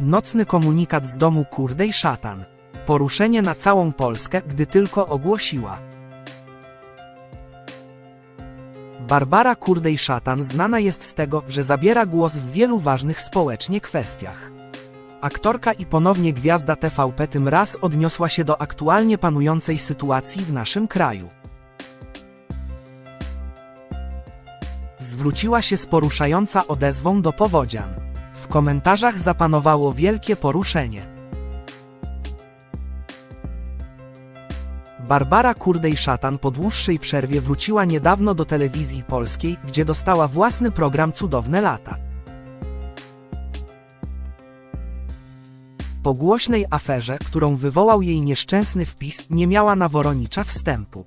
Nocny komunikat z domu Kurdej Szatan. Poruszenie na całą Polskę, gdy tylko ogłosiła. Barbara Kurdej Szatan znana jest z tego, że zabiera głos w wielu ważnych społecznie kwestiach. Aktorka i ponownie gwiazda TVP tym raz odniosła się do aktualnie panującej sytuacji w naszym kraju. Zwróciła się z poruszająca odezwą do powodzian. W komentarzach zapanowało wielkie poruszenie. Barbara Kurdej-Szatan po dłuższej przerwie wróciła niedawno do telewizji polskiej, gdzie dostała własny program Cudowne Lata. Po głośnej aferze, którą wywołał jej nieszczęsny wpis, nie miała na Woronicza wstępu.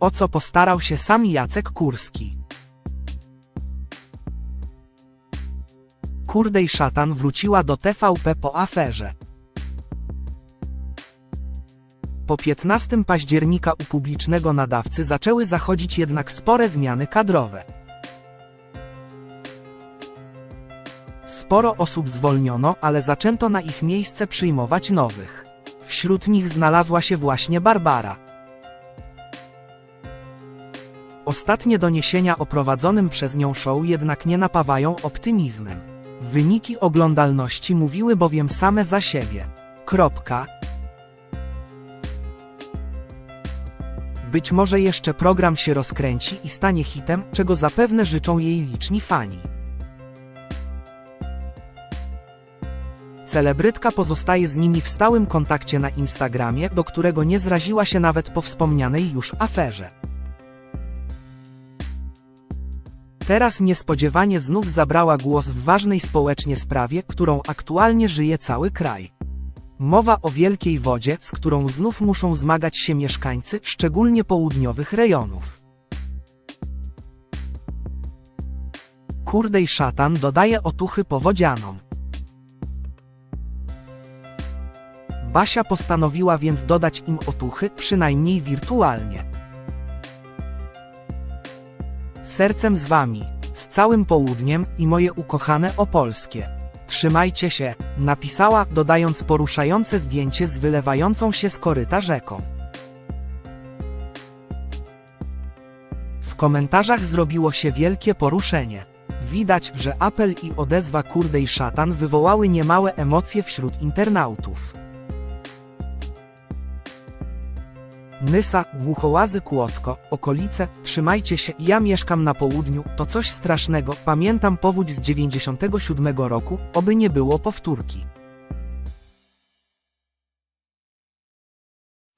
O co postarał się sam Jacek Kurski. Kurdej Szatan wróciła do TVP po aferze. Po 15 października u publicznego nadawcy zaczęły zachodzić jednak spore zmiany kadrowe. Sporo osób zwolniono, ale zaczęto na ich miejsce przyjmować nowych. Wśród nich znalazła się właśnie Barbara. Ostatnie doniesienia o prowadzonym przez nią show jednak nie napawają optymizmem. Wyniki oglądalności mówiły bowiem same za siebie. Kropka. Być może jeszcze program się rozkręci i stanie hitem, czego zapewne życzą jej liczni fani. Celebrytka pozostaje z nimi w stałym kontakcie na Instagramie, do którego nie zraziła się nawet po wspomnianej już aferze. Teraz niespodziewanie znów zabrała głos w ważnej społecznie sprawie, którą aktualnie żyje cały kraj. Mowa o wielkiej wodzie, z którą znów muszą zmagać się mieszkańcy, szczególnie południowych rejonów. Kurdej szatan dodaje otuchy powodzianom. Basia postanowiła więc dodać im otuchy, przynajmniej wirtualnie. Sercem z wami, z całym południem i moje ukochane opolskie. Trzymajcie się, napisała, dodając poruszające zdjęcie z wylewającą się z koryta rzeką. W komentarzach zrobiło się wielkie poruszenie. Widać, że apel i odezwa Kurdej Szatan wywołały niemałe emocje wśród internautów. Nysa, Głuchołazy Kłodzko, okolice, trzymajcie się, ja mieszkam na południu, to coś strasznego, pamiętam powódź z 97 roku, oby nie było powtórki.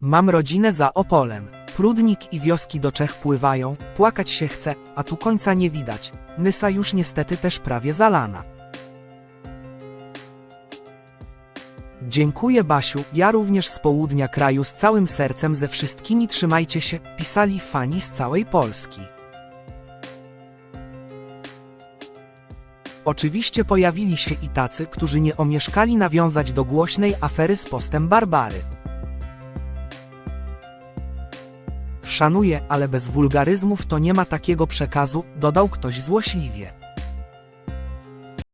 Mam rodzinę za Opolem. Prudnik i wioski do Czech pływają, płakać się chce, a tu końca nie widać. Nysa już niestety też prawie zalana. Dziękuję Basiu, ja również z południa kraju z całym sercem ze wszystkimi trzymajcie się, pisali fani z całej Polski. Oczywiście pojawili się i tacy, którzy nie omieszkali nawiązać do głośnej afery z postem Barbary. Szanuję, ale bez wulgaryzmów to nie ma takiego przekazu, dodał ktoś złośliwie.